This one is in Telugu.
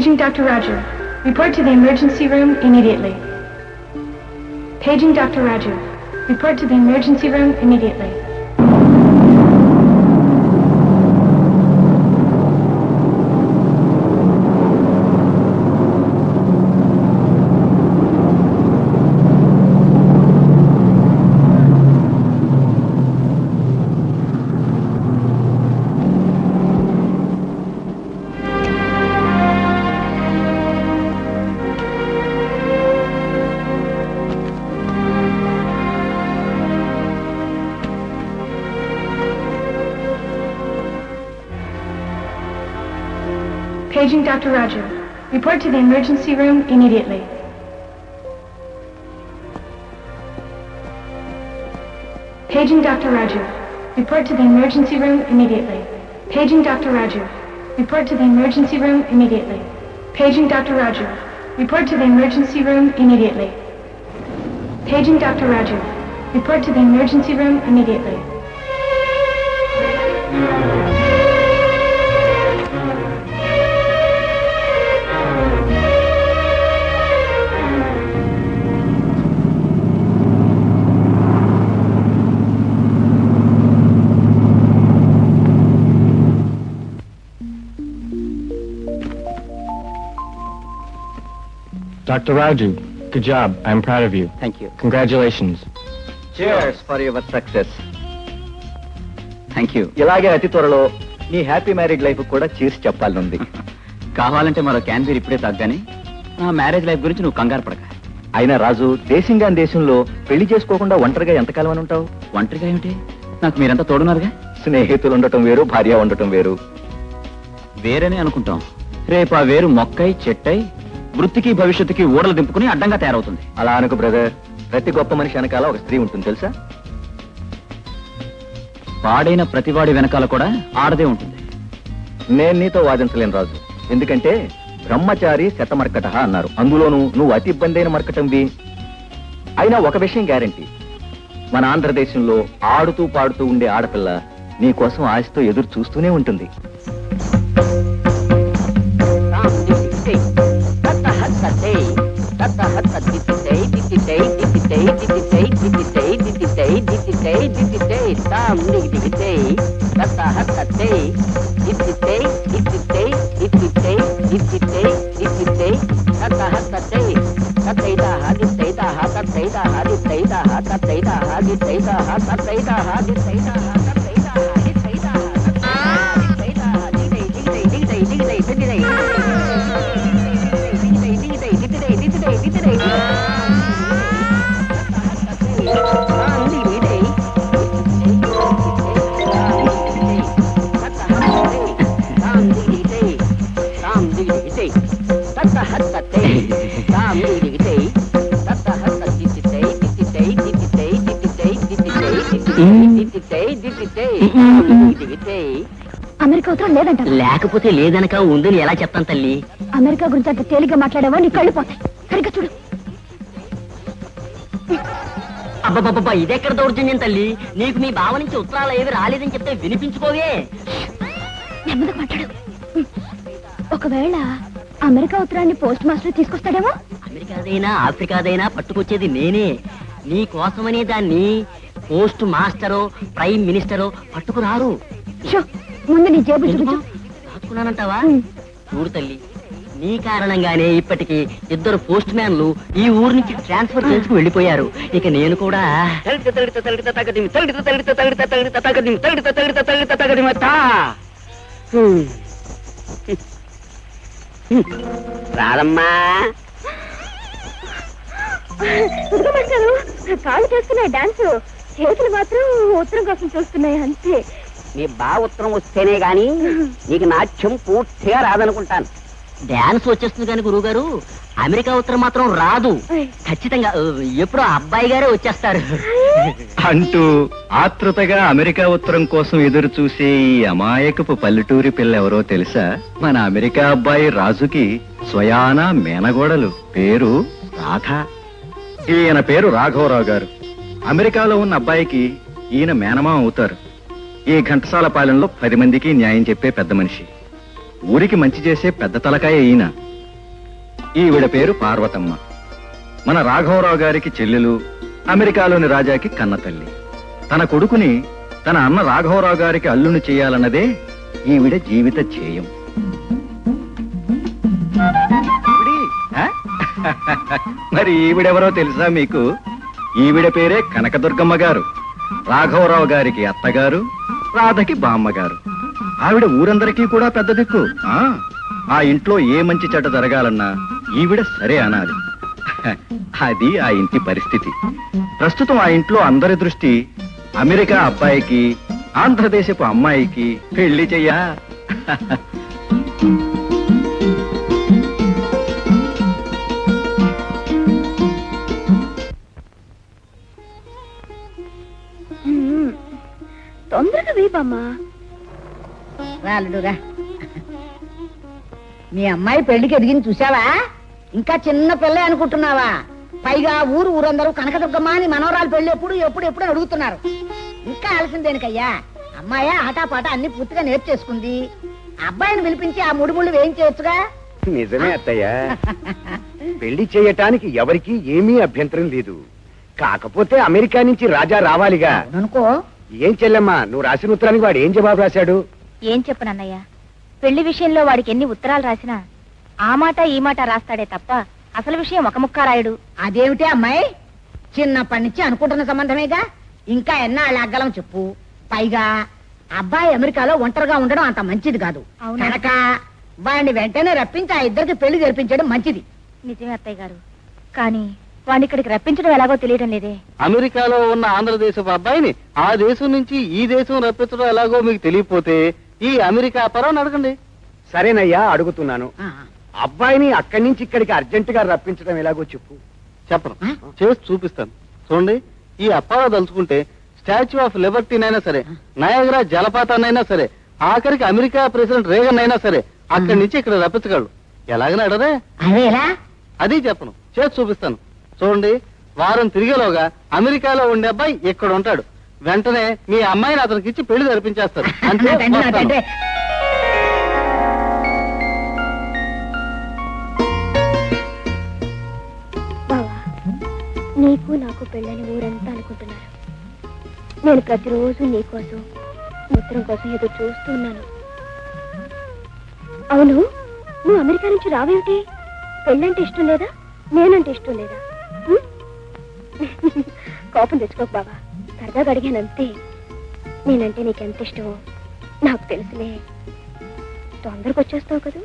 Paging Dr. Raju. Report to the emergency room immediately. Paging Dr. Raju. Report to the emergency room immediately. Paging Dr. Raju. Report to the emergency room immediately. Paging Dr. Raju. Report to the emergency room immediately. Paging Dr. Raju. Report to the emergency room immediately. Paging Dr. Raju. Report to the emergency room immediately. Paging Dr. Raju. Report to the emergency room immediately. Dr. Raju, good job. I'm proud of you. Thank you Congratulations. Cheers for your success thank you ఇలాగే అతి త్వరలో నీ హ్యాపీ మ్యారేజ్ లైఫ్ కూడా చీర్స్ చెప్పాలనుంది. కావాలంటే మరో క్యాన్సర్ ఇప్పుడే తగ్గాని నా మ్యారేజ్ లైఫ్ గురించి నువ్వు కంగారు పడక. అయినా రాజు దేశంగా దేశంలో పెళ్ళి చేసుకోకుండా ఒంటరిగా ఎంతకాలం అని ఉంటావు? ఒంటరిగా ఏమిటి? నాకు మీరంతా తోడున్నారుగా? స్నేహితులు ఉండటం వేరు భార్య ఉండటం వేరు. వేరేనే అనుకుంటాం. రేపు ఆ వేరు మొక్కై చెట్టై వృత్తికి భవిష్యత్తుకి ఊడలు దింపుకుని అడ్డంగా తయారవుతుంది. అలా అనుకు బ్రదర్. ప్రతి గొప్ప మనిషి వెనకాల ఒక స్త్రీ ఉంటుంది తెలుసా? పాడైన ప్రతివాడి వెనకాల కూడా ఆడదే ఉంటుంది. నేను నీతో వాదించలేను రాజు. ఎందుకంటే బ్రహ్మచారి శతమర్కట అన్నారు. అందులోనూ నువ్వు అతి ఇబ్బంది అయిన మర్కటంవి అయినా ఒక విషయం గ్యారంటీ. మన ఆంధ్రదేశంలో ఆడుతూ పాడుతూ ఉండే ఆడపిల్ల నీ కోసం ఆశతో ఎదురు చూస్తూనే ఉంటుంది. tam dig dig dig Tata hatta dig Ditti dig, ditti dig, ditti dig, ditti dig, ditti dig Tata hatta dig Tattei da ha, dittei da ha, tattei da ha, dittei da ha, tattei da ha, dittei da ha, tattei da ha, dittei da ha America ఉత్తరం లేదంట. లేకపోతే లేదనక ఉందని ఎలా చెప్తాను తల్లి? అమెరికా గురించి అంత తేలిగ్గా మాట్లాడావా? నీ కళ్ళు పోతాయి. సరిగ్గా చూడు. అబ్బబ్బబ్బా ఇదెక్కడ దౌర్జన్యం తల్లి? నీకు మీ బావ నుంచి ఉత్తరాలు ఏవి రాలేదని చెప్తే వినిపించుకోవే. నెమ్మదిగా మాట్లాడు. ఒకవేళ అమెరికా ఉత్తరాన్ని పోస్ట్ మాస్టర్ తీసుకొస్తాడేమో? అమెరికాదైనా ఆఫ్రికాదైనా పట్టుకొచ్చేది నేనే. నీ కోసమనే దాన్ని పోస్ట్ మాస్టరో ప్రైమ్ మినిస్టరో పట్టుకురారు. ముందు నీ జేబు చూపించు. దాచుకున్నానంటావా. చూడు తల్లి నీ కారణంగానే ఇప్పటికి ఇద్దరు పోస్ట్ మ్యాన్లు ఈ ఊరు నుంచి ట్రాన్స్ఫర్ చేసుకు వెళ్ళిపోయారు. ఇక నేను కూడా. రాదమ్మా. కాళ్ళు చేస్తున్నాయి డాన్స్. చేతులు మాత్రం ఉత్తరం కోసం చూస్తున్నాయి అంతే. నీ బా ఉత్తరం వస్తేనే గాని నీకు నాట్యం పూర్తిగా రాదనుకుంటాను. డాన్స్ వచ్చేస్తుంది కానీ గురువు గారు అమెరికా ఉత్తరం మాత్రం రాదు. ఖచ్చితంగా ఎప్పుడో అబ్బాయి గారే వచ్చేస్తారు. అంటూ ఆతృతగా అమెరికా ఉత్తరం కోసం ఎదురు చూసే ఈ అమాయకపు పల్లెటూరి పిల్ల ఎవరో తెలుసా? మన అమెరికా అబ్బాయి రాజుకి స్వయాన మేనగోడలు. పేరు రాధ. ఈయన పేరు రాఘవరావు గారు. అమెరికాలో ఉన్న అబ్బాయికి ఈయన మేనమా అవుతారు. ఈ ఘంటసాల పాలెంలో పది మందికి న్యాయం చెప్పే పెద్ద మనిషి. ఊరికి మంచి చేసే పెద్ద తలకాయ ఈయన. ఈవిడ పేరు పార్వతమ్మ. మన రాఘవరావు గారికి చెల్లెలు అమెరికాలోని రాజాకి కన్న తల్లి. తన కొడుకుని తన అన్న రాఘవరావు గారికి అల్లుని చేయాలన్నదే ఈవిడ జీవిత ధ్యేయం. ఆ? మరి ఈవిడెవరో తెలుసా మీకు? ఈవిడ పేరే కనకదుర్గమ్మ గారు. రాఘవరావు గారికి అత్తగారు రాధకి బామ్మగారు. ఆవిడ ఊరందరికీ కూడా పెద్ద దిక్కు ఆ? ఆ ఇంట్లో ఏ మంచి చెడ్డ జరగాలన్నా ఈవిడ సరే అనాలి. అది ఆ ఇంటి పరిస్థితి. ప్రస్తుతం ఆ ఇంట్లో అందరి దృష్టి అమెరికా అబ్బాయికి ఆంధ్రదేశపు అమ్మాయికి పెళ్ళి చెయ్యా. తొందరగా వేయమ్మా రాలుడురా. మీ అమ్మాయి పెళ్ళికి ఎదిగింది చూసావా ఇంకా చిన్న పిల్ల అనుకుంటున్నావా? పైగా ఊరు ఊరందరూ కనకదుర్గమ్మ అని మనవరాలు పెళ్ళి ఎప్పుడు ఎప్పుడు ఎప్పుడు అడుగుతున్నారు. ఇంకా ఆలస్యం దేనికయ్యా? అమ్మాయి ఆటాపాట అన్ని పూర్తిగా నేర్చేసుకుంది. అబ్బాయిని పిలిపించి ఆ ముడి ముళ్ళు వేయించేయచ్చుగా? నిజమే అత్తయ్య. పెళ్ళి చేయటానికి ఎవరికీ ఏమీ అభ్యంతరం లేదు. కాకపోతే అమెరికా నుంచి రాజా రావాలిగా. అనుకో ఏం చెల్లెమ్మా నువ్వు రాసిన ఉత్తరానికి వాడు ఏం జవాబు రాశాడు? ఏం చెప్పనన్నయ్య పెళ్ళి విషయంలో వాడికి ఎన్ని ఉత్తరాలు రాసినా ఆ మాట ఈ మాట రాస్తాడే తప్ప అసలు విషయం ఒక ముక్క రాయడు. అదేమిటి అమ్మాయి? చిన్నప్పటి నుంచి అనుకుంటున్న సంబంధమేగా? ఇంకా ఎన్నాళ్ళు అగ్గలం చెప్పు. పైగా అబ్బాయి అమెరికాలో ఒంటరిగా ఉండడం అంత మంచిది కాదు. అవునా? కనుక వాడిని వెంటనే రప్పించి ఆ ఇద్దరికి పెళ్ళి జరిపించడం మంచిది. నిజమే అత్తయ్య గారు. కానీ వాడిని ఇక్కడికి రప్పించడం ఎలాగో తెలియడం లేదే. అమెరికాలో ఉన్న ఆంధ్రదేశపు అబ్బాయిని ఆ దేశం నుంచి ఈ దేశం రప్పించడం ఎలాగో మీకు తెలియపోతే ఈ అమెరికా పరవని అడగండి. సరేనయ్యా అడుగుతున్నాను. అబ్బాయిని అక్కడి నుంచి ఇక్కడికి అర్జెంట్గా రప్పించడం ఎలాగో చెప్పు. చెప్పను? చేసి చూపిస్తాను. చూడండి ఈ అప్పారా తలుచుకుంటే స్టాచ్యూ ఆఫ్ లిబర్టీనైనా సరే నయాగరా జలపాతాన్నైనా సరే ఆఖరికి అమెరికా ప్రెసిడెంట్ రేగన్ అయినా సరే అక్కడి నుంచి ఇక్కడ రప్పించగలడు. ఎలాగని అడరే అదేలా అది చెప్పను. చేసి చూపిస్తాను. చూడండి వారం తిరిగేలోగా అమెరికాలో ఉండే అబ్బాయి ఇక్కడ ఉంటాడు. వెంటనే మీ అమ్మాయిని అతనికి ఇచ్చి పెళ్ళి జరిపించేస్తారు. అంతే వస్తాను. బావా నీకు నాకు పెళ్ళని ఊరంతా అనుకుంటున్నారు. నేను ప్రతిరోజు నీకోసం ఉత్తరం కోసం ఎదురు చూస్తున్నాను అవును నువ్వు అమెరికా నుంచి రావేమిటి? పెళ్ళంటే ఇష్టం లేదా? నేనంటే ఇష్టం లేదా? కోపం తెచ్చుకోకు బాబా సరదాగా అడిగానంతే. నేనంటే నీకెంత ఇష్టమో నాకు తెలుసులే. తొందరగా వచ్చేస్తావు కదా?